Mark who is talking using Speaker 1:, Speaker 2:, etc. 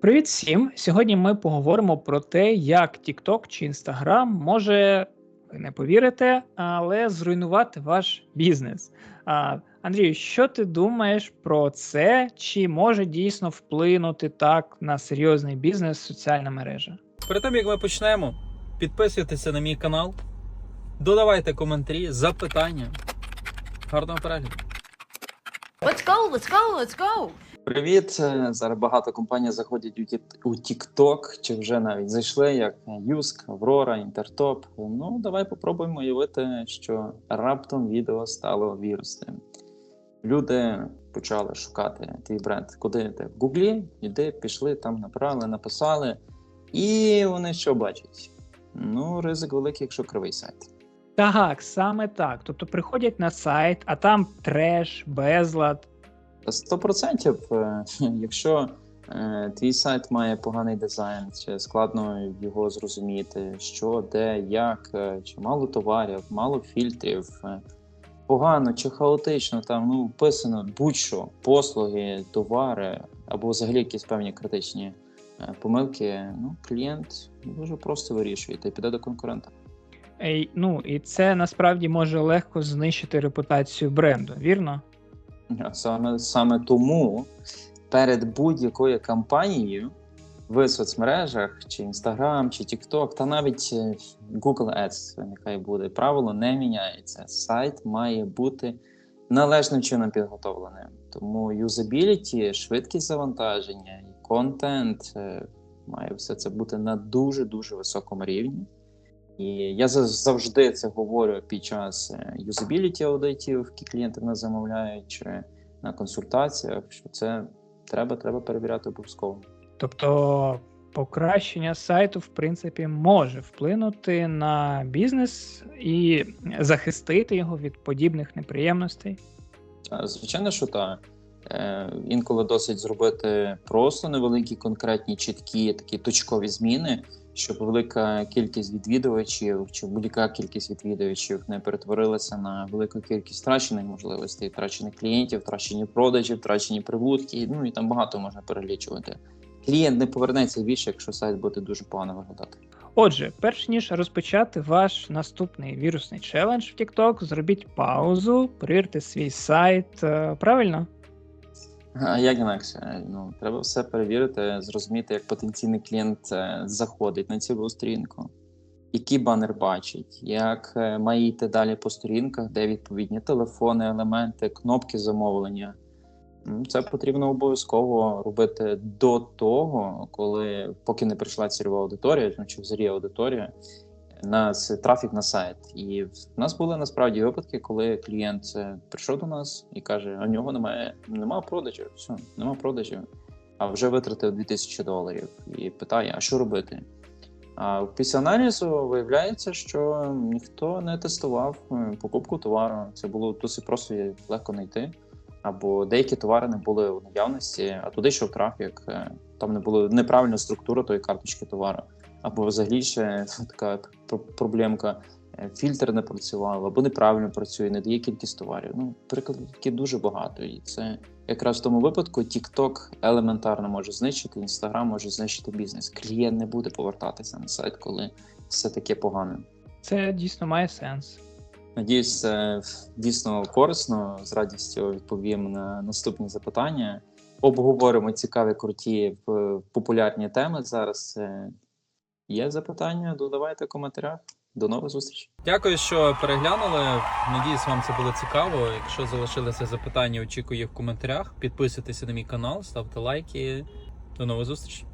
Speaker 1: Привіт всім! Сьогодні ми поговоримо про те, як TikTok чи Instagram може, ви не повірите, але зруйнувати ваш бізнес. А, Андрію, що ти думаєш про це? Чи може дійсно вплинути так на серйозний бізнес соціальна мережа?
Speaker 2: Перед тим як ми почнемо, підписуйтеся на мій канал, додавайте коментарі, запитання. Гарного перегляду.
Speaker 3: Let's go, let's go, let's go.
Speaker 4: Привіт! Е, Зараз багато компаній заходять у TikTok, чи вже навіть зайшли, як Юск, Аврора, Інтертоп. Ну, давай попробуємо уявити, що раптом відео стало вірусним. Люди почали шукати твій бренд. Куди ти? В Гуглі, іди, пішли, там набрали, написали. І вони що бачать? Ну, ризик великий, якщо кривий сайт.
Speaker 1: Так, саме так. Тобто приходять на сайт, а там треш, безлад.
Speaker 4: Сто процентів, е, якщо е, твій сайт має поганий дизайн, чи складно його зрозуміти, що, де, як, е, чи мало товарів, мало фільтрів, погано чи хаотично, там ну вписано будь-що, послуги, товари або взагалі якісь певні критичні помилки, ну клієнт дуже просто вирішує та й піде до конкурента.
Speaker 1: Ну і це насправді може легко знищити репутацію бренду, вірно?
Speaker 4: Саме, саме тому перед будь-якою кампанією в соцмережах, чи Instagram, чи TikTok, та навіть е, Google Ads, нехай буде, правило не міняється. Сайт має бути належним чином підготовленим. Тому юзабіліті, швидкість завантаження і контент е, має все це бути на дуже дуже високому рівні. І я зав- завжди це говорю під час е, юзабіліті аудитів, які клієнти в нас замовляють, чи на консультаціях, що це треба, треба перевіряти обов'язково.
Speaker 1: Тобто покращення сайту, в принципі, може вплинути на бізнес і захистити його від подібних неприємностей.
Speaker 4: Звичайно, що так. Е, інколи досить зробити просто невеликі, конкретні, чіткі такі точкові зміни, щоб велика кількість відвідувачів чи будь-яка кількість відвідувачів не перетворилася на велику кількість втрачених можливостей, втрачених клієнтів, втрачені продажі, втрачені прибутки. Ну і там багато можна перелічувати. Клієнт не повернеться більше, якщо сайт буде дуже погано виглядати.
Speaker 1: Отже, перш ніж розпочати ваш наступний вірусний челендж в TikTok, зробіть паузу, перевірте свій сайт. е, Правильно?
Speaker 4: А як інакше? Ну треба все перевірити, зрозуміти, як потенційний клієнт е, заходить на цілу сторінку, який банер бачить, як е, має йти далі по сторінках, де відповідні телефони, елементи, кнопки замовлення. Це потрібно обов'язково робити до того, коли поки не прийшла цільова аудиторія, ну, чи взагалі аудиторія на трафік на сайт. І в нас були насправді випадки, коли клієнт е, прийшов до нас і каже: а в нього немає, немає продажів, все, нема продажів, а вже витратив 2000 доларів і питає, а що робити? А після аналізу виявляється, що ніхто не тестував е, покупку товару. Це було досить просто і легко знайти. Або деякі товари не були у наявності, а туди йшов трафік. е, Там не було неправильна структура тої карточки товару або взагалі ще така пр- проблемка. е, Фільтр не працював, або неправильно працює, не дає кількість товарів. Ну, прикладів дуже багато. І це якраз в тому випадку TikTok елементарно може знищити, Instagram може знищити бізнес. Клієнт не буде повертатися на сайт, коли все таке погане.
Speaker 1: Це дійсно має сенс.
Speaker 4: Надіюсь, це дійсно корисно. З радістю відповім на наступні запитання. Обговоримо цікаві, круті, п- популярні теми. Зараз е, є запитання, додавайте в. До нових зустрічей.
Speaker 2: Дякую, що переглянули. Надіюсь, вам це було цікаво. Якщо залишилися запитання, очікую їх в коментарях. Підписуйтеся на мій канал, ставте лайки. До нових зустрічей.